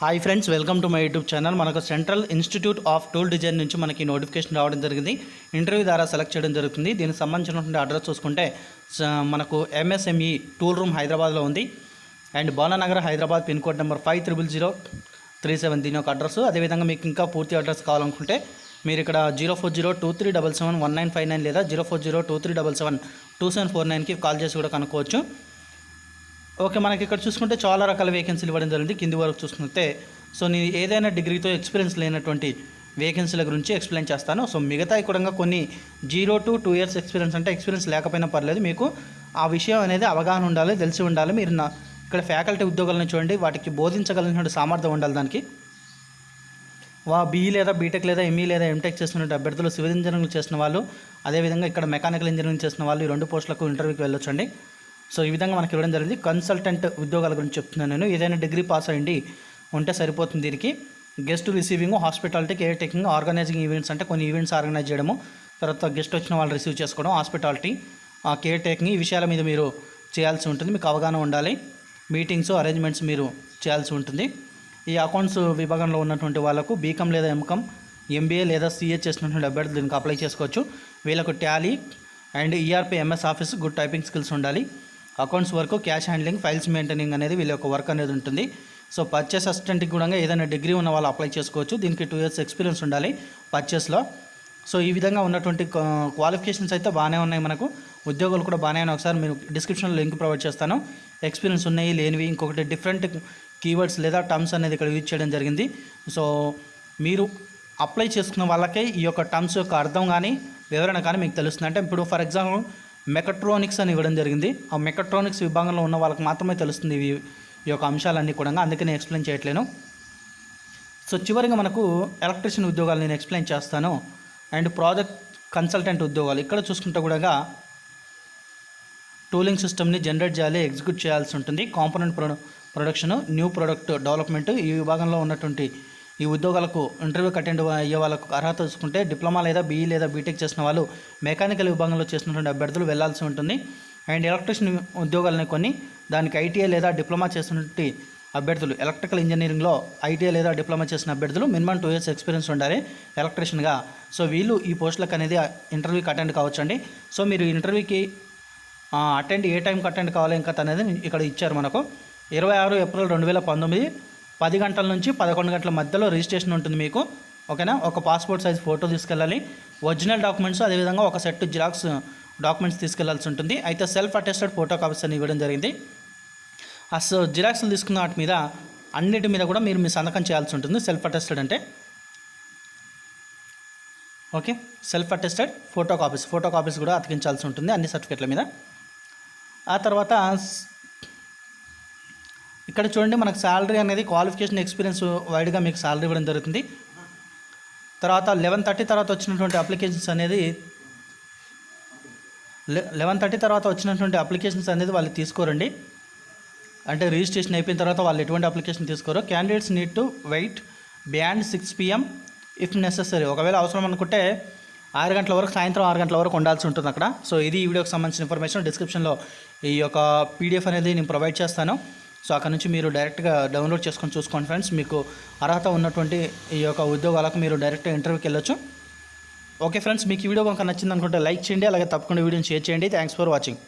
Hi friends welcome to my YouTube channel మనకు central institute of tool design నుంచి మనకి notification రావడం జరిగింది. ఇంటర్వ్యూ ద్వారా సెలెక్ట్ చేయడం జరుగుతుంది. దీనికి సంబంధించినటువంటి అడ్రస్ చూసుకుంటే మనకు ఎంఎస్ఎంఈ టూల్ రూమ్ హైదరాబాద్లో ఉంది. And Balanagar Hyderabad pin code number five triple zero three seven దీని యొక్క అడ్రస్ అదేవిధంగా మీకు ఇంకా పూర్తి అడ్రస్ కావాలనుకుంటే మీరు ఇక్కడ zero four zero two three double seven one nine five nine లేదా zero four zero two three double seven two seven four నైన్కి కాల్ చేసి కూడా కనుక్కోవచ్చు. ఓకే మనకి ఇక్కడ చూసుకుంటే చాలా రకాల వేకెన్సీలు ఇవ్వడం జరిగింది. కింది వరకు చూసుకుంటే సో నేను ఏదైనా డిగ్రీతో ఎక్స్పీరియన్స్ లేనటువంటి వేకెన్సీల గురించి ఎక్స్ప్లెయిన్ చేస్తాను. సో మిగతా కూడా కొన్ని zero to two years experience అంటే ఎక్స్పీరియన్స్ లేకపోయినా పర్లేదు మీకు ఆ విషయం అనేది అవగాహన ఉండాలి తెలిసి ఉండాలి. మీరు నా ఇక్కడ ఫ్యాకల్టీ ఉద్యోగాలను చూడండి వాటికి బోధించగలిగినటువంటి సామర్థ్యం ఉండాలి దానికి. వా బీఈ లేదా బీటెక్ లేదా ఎంఈ లేదా ఎంటెక్ చేస్తున్న అభ్యర్థులు సివిల్ ఇంజనీరింగ్ చేసిన వాళ్ళు అదేవిధంగా ఇక్కడ మెకానికల్ ఇంజనీరింగ్ చేసిన వాళ్ళు ఈ రెండు పోస్టులకు ఇంటర్వ్యూకి వెళ్ళొచ్చండి. సో ఈ విధంగా మనకి ఇవ్వడం జరిగింది. కన్సల్టెంట్ ఉద్యోగాల గురించి చెప్తున్నాను నేను. ఏదైనా డిగ్రీ పాస్ అయ్యండి ఉంటే సరిపోతుంది దీనికి. Guest receiving hospitality care taking organising events అంటే కొన్ని ఈవెంట్స్ ఆర్గనైజ్ చేయడము తర్వాత గెస్ట్ వచ్చిన వాళ్ళు రిసీవ్ చేసుకోవడం హాస్పిటాలిటీ కేర్ టేకింగ్ ఈ విషయాల మీద మీరు చేయాల్సి ఉంటుంది. మీకు అవగాహన ఉండాలి. మీటింగ్స్ అరేంజ్మెంట్స్ మీరు చేయాల్సి ఉంటుంది. ఈ అకౌంట్స్ విభాగంలో ఉన్నటువంటి వాళ్ళకు బీకామ్ లేదా ఎంకామ్ ఎంబీఏ లేదా సిఏ చేసినటువంటి అభ్యర్థులు దీనికి అప్లై చేసుకోవచ్చు. వీళ్ళకు Tally and ERP MS Office good typing skills ఉండాలి. Accounts work cash handling files maintaining అనేది వీళ్ళ యొక్క వర్క్ అనేది ఉంటుంది. సో పర్చేస్ అసిస్టెంట్కి కూడా ఏదైనా డిగ్రీ ఉన్న వాళ్ళు అప్లై చేసుకోవచ్చు. దీనికి టూ ఇయర్స్ ఎక్స్పీరియన్స్ ఉండాలి పర్చేస్లో సో ఈ విధంగా ఉన్నటువంటి క్వాలిఫికేషన్స్ అయితే బాగానే ఉన్నాయి మనకు. ఉద్యోగాలు కూడా బాగానే ఉన్నాయి. ఒకసారి మీరు డిస్క్రిప్షన్లో లింక్ ప్రొవైడ్ చేస్తాను. ఎక్స్పీరియన్స్ ఉన్నాయి లేనివి ఇంకొకటి డిఫరెంట్ కీవర్డ్స్ లేదా టర్మ్స్ అనేది ఇక్కడ యూజ్ చేయడం జరిగింది. సో మీరు అప్లై చేసుకున్న వాళ్ళకే ఈ యొక్క టర్మ్స్ యొక్క అర్థం కానీ వివరణ కానీ మీకు తెలుస్తుంది. అంటే ఇప్పుడు ఫర్ ఎగ్జాంపుల్ మెకట్రానిక్స్ అని ఇవ్వడం జరిగింది. ఆ మెకట్రానిక్స్ విభాగంలో ఉన్న వాళ్ళకి మాత్రమే తెలుస్తుంది ఇవి ఈ యొక్క అంశాలన్నీ కూడా. అందుకే నేను ఎక్స్ప్లెయిన్ చేయట్లేను. సో చివరిగా మనకు ఎలక్ట్రిషియన్ ఉద్యోగాలు నేను ఎక్స్ప్లెయిన్ చేస్తాను. అండ్ ప్రాజెక్ట్ కన్సల్టెంట్ ఉద్యోగాలు. ఇక్కడ చూసుకుంటే కూడా టూలింగ్ సిస్టమ్ని జనరేట్ చేయాలి ఎగ్జిక్యూట్ చేయాల్సి ఉంటుంది. Component pro production new product development ఈ విభాగంలో ఉన్నటువంటి ఈ ఉద్యోగాలకు ఇంటర్వ్యూకి అటెండ్ అయ్యే వాళ్ళకు అర్హత చూసుకుంటే డిప్లొమా లేదా బీఈ లేదా బీటెక్ చేసిన వాళ్ళు మెకానికల్ విభాగంలో చేసినటువంటి అభ్యర్థులు వెళ్ళాల్సి ఉంటుంది. అండ్ ఎలక్ట్రిషియన్ ఉద్యోగాలని కొన్ని దానికి ఐటీఐ లేదా డిప్లొమా చేసినటువంటి అభ్యర్థులు ఎలక్ట్రికల్ ఇంజనీరింగ్లో ఐటీఐ లేదా డిప్లొమా చేసిన అభ్యర్థులు మినిమం టూ ఇయర్స్ ఎక్స్పీరియన్స్ ఉండాలి ఎలక్ట్రిషియన్గా. సో వీళ్ళు ఈ పోస్టులకు అనేది ఇంటర్వ్యూకి అటెండ్ కావచ్చండి. సో మీరు ఇంటర్వ్యూకి అటెండ్ ఏ టైంకి అటెండ్ కావాలి ఇంకా అనేది ఇక్కడ ఇచ్చారు మనకు. ఇరవై ఆరు ఏప్రిల్ రెండు వేల పంతొమ్మిది పది గంటల నుంచి పదకొండు గంటల మధ్యలో రిజిస్ట్రేషన్ ఉంటుంది మీకు ఓకేనా? ఒక పాస్పోర్ట్ సైజ్ ఫోటో తీసుకెళ్ళాలి. ఒరిజినల్ డాక్యుమెంట్స్ అదేవిధంగా ఒక సెట్ జిరాక్స్ డాక్యుమెంట్స్ తీసుకెళ్ళాల్సి ఉంటుంది. అయితే సెల్ఫ్ అటెస్టెడ్ ఫోటో కాపీస్ అని ఇవ్వడం జరిగింది. అసలు జిరాక్స్లు తీసుకున్న వాటి మీద అన్నిటి మీద కూడా మీరు మీ సంతకం చేయాల్సి ఉంటుంది. సెల్ఫ్ అటెస్టెడ్ అంటే. Okay? Self attested photo copies photo copies కూడా అతికించాల్సి ఉంటుంది అన్ని సర్టిఫికెట్ల మీద. ఆ తర్వాత ఇక్కడ చూడండి మనకు శాలరీ అనేది క్వాలిఫికేషన్ ఎక్స్పీరియన్స్ వైడ్గా మీకు శాలరీ ఇవ్వడం జరుగుతుంది. తర్వాత లెవెన్ థర్టీ తర్వాత వచ్చినటువంటి అప్లికేషన్స్ అనేది లెవెన్ థర్టీ తర్వాత వచ్చినటువంటి అప్లికేషన్స్ అనేది వాళ్ళు తీసుకోరండి. అంటే రిజిస్ట్రేషన్ అయిపోయిన తర్వాత వాళ్ళు ఎటువంటి అప్లికేషన్ తీసుకోరు. Candidates need to wait beyond six PM if necessary ఒకవేళ అవసరం అనుకుంటే ఆరు గంటల వరకు సాయంత్రం ఆరు గంటల వరకు ఉండాల్సి ఉంటుంది అక్కడ. సో ఇది ఈ వీడియోకి సంబంధించిన ఇన్ఫర్మేషన్ డిస్క్రిప్షన్లో ఈ యొక్క పీడిఎఫ్ అనేది నేను ప్రొవైడ్ చేస్తాను. సో అక్కడ నుంచి మీరు డైరెక్ట్గా డౌన్లోడ్ చేసుకొని చూసుకోండి ఫ్రెండ్స్. మీకు అర్హత ఉన్నటువంటి ఈ యొక్క ఉద్యోగాలకు మీరు డైరెక్ట్గా ఇంటర్వ్యూకి వెళ్ళొచ్చు. ఓకే ఫ్రెండ్స్ మీకు ఈ వీడియో కనుక నచ్చింది అనుకుంటే లైక్ చేయండి అలాగే తప్పకుండా వీడియోని షేర్ చేయండి. Thanks for watching.